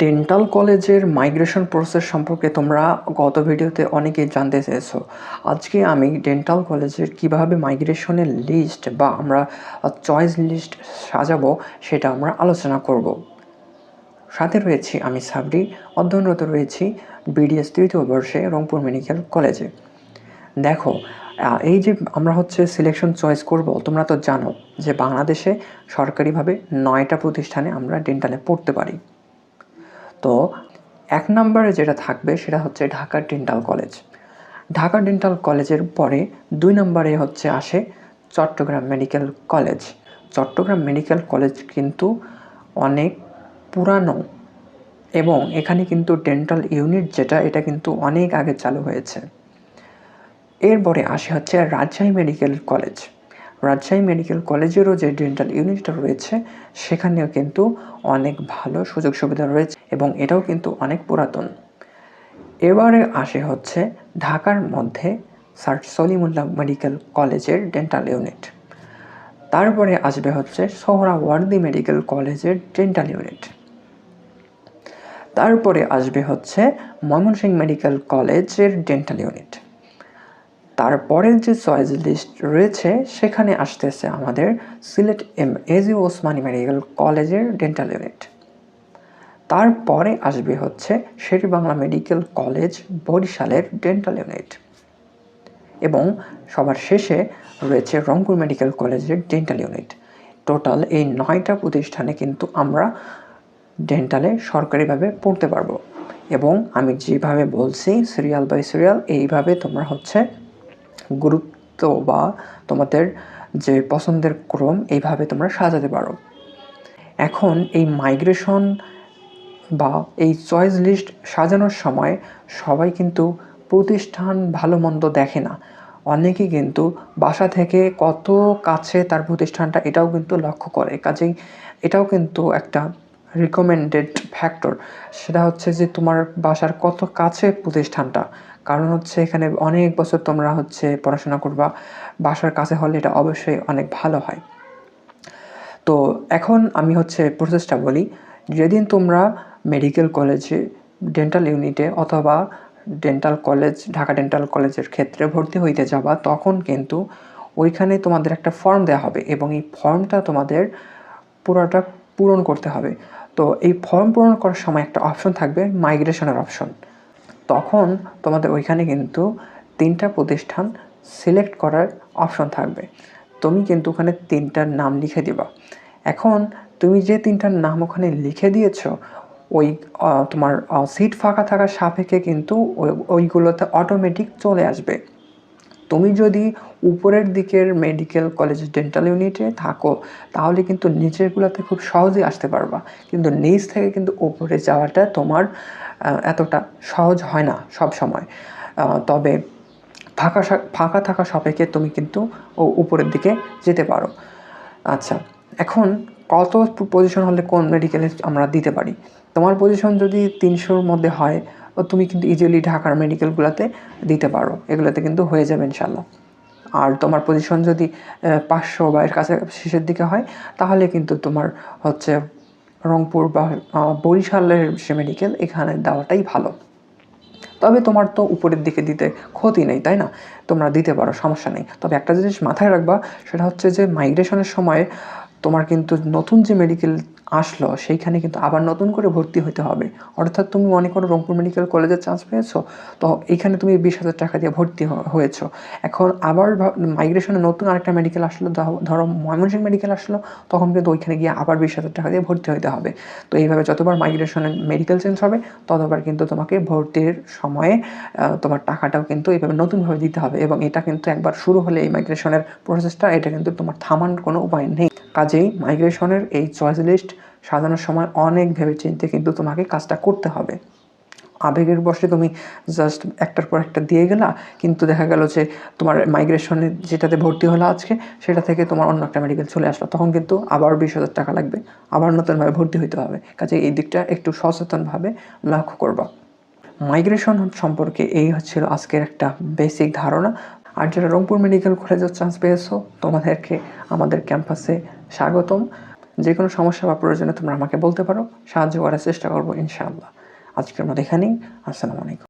Dental কলেজের migration process সম্পর্কে তোমরা গত ভিডিওতে অনেকেই জানতে চেয়েছো। আজকে আমি ডেন্টাল কলেজের কীভাবে মাইগ্রেশনের লিস্ট বা আমরা চয়েস লিস্ট সাজাবো সেটা আমরা আলোচনা করব। সাথে রয়েছি আমি সাবরি, অধ্যয়নরত রয়েছি বিডিএস তৃতীয় বর্ষে রংপুর মেডিকেল কলেজে। দেখো এই যে আমরা হচ্ছে সিলেকশন চয়েস করব, তোমরা তো জানো যে বাংলাদেশে সরকারিভাবে নয়টা প্রতিষ্ঠানে আমরা ডেন্টালে পড়তে পারি। তো এক নম্বরে যেটা থাকবে সেটা হচ্ছে Dhaka dental college. Dhaka dental কলেজের পরে দুই নম্বরে হচ্ছে আসে Chittagong medical college. Chittagong medical college কিন্তু অনেক পুরানো এবং এখানে কিন্তু ডেন্টাল ইউনিট যেটা, এটা কিন্তু অনেক আগে চালু হয়েছে। এরপরে আসে হচ্ছে Rajshahi medical college. Rajshahi medical কলেজেরও যে ডেন্টাল ইউনিটটা রয়েছে, সেখানেও কিন্তু অনেক ভালো সুযোগ সুবিধা রয়েছে এবং এটাও কিন্তু অনেক পুরাতন। এবারে আসে হচ্ছে ঢাকার মধ্যে স্যার সলিমুল্লাহ মেডিকেল কলেজের ডেন্টাল ইউনিট তারপরে আসবে হচ্ছে সোহরাওয়ার্দী মেডিকেল কলেজের ডেন্টাল ইউনিট তারপরে আসবে হচ্ছে ময়মনসিংহ মেডিকেল কলেজের ডেন্টাল ইউনিট তারপরের যে চয়েস লিস্ট রয়েছে, সেখানে আসতেছে আমাদের Sylhet M A G Osmani medical কলেজের ডেন্টাল ইউনিট তারপরে আসবে হচ্ছে শেরেবাংলা মেডিকেল কলেজ বরিশালের ডেন্টাল ইউনিট এবং সবার শেষে রয়েছে রংপুর মেডিকেল কলেজের ডেন্টাল ইউনিট টোটাল এই নয়টা প্রতিষ্ঠানে কিন্তু আমরা ডেন্টালে সরকারিভাবে পড়তে পারব। এবং আমি যেভাবে বলছি সিরিয়াল বাই সিরিয়াল এইভাবে তোমরা হচ্ছে গুরুত্ব বা তোমাদের যে পছন্দের ক্রম, এইভাবে তোমরা সাজাতে পারো। এখন এই মাইগ্রেশন বা এই চয়েস লিস্ট সাজানোর সময় সবাই কিন্তু প্রতিষ্ঠান ভালো মন্দ দেখে না। অনেকেই কিন্তু বাসা থেকে কত কাছে তার প্রতিষ্ঠানটা এটাও কিন্তু লক্ষ্য করে। কাজেই এটাও কিন্তু একটা রিকমেন্ডেড ফ্যাক্টর সেটা হচ্ছে যে তোমার বাসার কত কাছে প্রতিষ্ঠানটা? কারণ হচ্ছে এখানে অনেক বছর তোমরা হচ্ছে পড়াশোনা করবা, বাসার কাছে হলে এটা অবশ্যই অনেক ভালো হয়। তো এখন আমি হচ্ছে প্রসেসটা বলি, যেদিন তোমরা মেডিকেল কলেজে ডেন্টাল ইউনিটে অথবা ডেন্টাল কলেজ ঢাকা ডেন্টাল কলেজের ক্ষেত্রে ভর্তি হইতে যাবা, তখন কিন্তু ওইখানে তোমাদের একটা ফর্ম দেওয়া হবে এবং এই ফর্মটা তোমাদের পুরোটা পূরণ করতে হবে। তো এই ফর্ম পূরণ করার সময় একটা অপশন থাকবে মাইগ্রেশনের অপশন তখন তোমাদের ওইখানে কিন্তু তিনটা প্রতিষ্ঠান সিলেক্ট করার অপশন থাকবে। তুমি কিন্তু ওখানে তিনটার নাম লিখে দিবা। এখন তুমি যে তিনটার নাম ওখানে লিখে দিয়েছ, ওই তোমার সিট ফাঁকা থাকার সাপেক্ষে কিন্তু ওই- ওইগুলোতে অটোমেটিক চলে আসবে। তুমি যদি উপরের দিকের মেডিকেল কলেজ ডেন্টাল ইউনিটে থাকো, তাহলে কিন্তু নিচেরগুলোতে খুব সহজেই আসতে পারবা। কিন্তু নিচ থেকে কিন্তু উপরে যাওয়াটা তোমার এতটা সহজ হয় না সব সময়। তবে ফাঁকা ফাঁকা থাকা সাপেক্ষে তুমি কিন্তু ও, উপরের দিকে যেতে পারো। আচ্ছা এখন কত পজিশন হলে কোন মেডিকেলে আমরা দিতে পারি? তোমার পজিশন যদি তিনশোর মধ্যে হয় তুমি কিন্তু ইজিলি ঢাকার মেডিকেলগুলোতে দিতে পারো। এগুলোতে কিন্তু হয়ে যাবে ইনশাল্লাহ আর তোমার পজিশন যদি পাঁচশো বা এর কাছে শেষের দিকে হয়, তাহলে কিন্তু তোমার হচ্ছে রংপুর বা বরিশালের সে মেডিকেল এখানে দেওয়াটাই ভালো। তবে তোমার তো উপরের দিকে দিতে ক্ষতি নেই, তাই না? তোমরা দিতে পারো, সমস্যা নেই। তবে একটা জিনিস মাথায় রাখবা, সেটা হচ্ছে যে মাইগ্রেশনের সময় তোমার কিন্তু নতুন যে মেডিকেল আসলো, সেইখানে কিন্তু আবার নতুন করে ভর্তি হতে হবে। অর্থাৎ তুমি মনে করো রংপুর মেডিকেল কলেজে চান্স পেয়েছ, তো এইখানে তুমি বিশ হাজার টাকা দিয়ে ভর্তি হয়েছো। এখন আবার মাইগ্রেশনে নতুন আরেকটা মেডিকেল আসলো ধরো ময়মনসিংহ মেডিকেল আসলো, তখন কিন্তু ওইখানে গিয়ে আবার বিশ হাজার টাকা দিয়ে ভর্তি হতে হবে। তো এইভাবে যতবার মাইগ্রেশনে মেডিকেল চেঞ্জ হবে, ততবার কিন্তু তোমাকে ভর্তির সময়ে তোমার টাকাটাও কিন্তু এইভাবে নতুনভাবে দিতে হবে এবং এটা কিন্তু একবার শুরু হলে এই মাইগ্রেশনের প্রসেসটা এটা কিন্তু তোমার থামানোর কোনো উপায় নেই। কাজেই মাইগ্রেশনের এই চয়েস লিস্ট সাজানোর সময় অনেক ভেবে চিন্তে কিন্তু তোমাকে কাজটা করতে হবে। আবেগের বসে তুমি জাস্ট একটার পর একটা দিয়ে গেলা, কিন্তু দেখা গেল যে তোমার মাইগ্রেশনে যেটাতে ভর্তি হলো আজকে, সেটা থেকে তোমার অন্য একটা মেডিকেল চলে আসলো। তখন কিন্তু আবার বিশ হাজার টাকা লাগবে, আবার নতুনভাবে ভর্তি হইতে হবে। কাজে এই দিকটা একটু সচেতনভাবে লক্ষ্য করবা। মাইগ্রেশন সম্পর্কে এই হচ্ছিল আজকের একটা বেসিক ধারণা। আর যারা রংপুর মেডিকেল কলেজের চান্স পেয়েছ, তোমাদেরকে আমাদের ক্যাম্পাসে স্বাগতম। যে কোনো সমস্যা বা প্রয়োজনে তোমরা আমাকে বলতে পারো। সাহায্য করার চেষ্টা করব, ইনশাআল্লাহ। আজকের মতো এখানেই। আসসালামু আলাইকুম।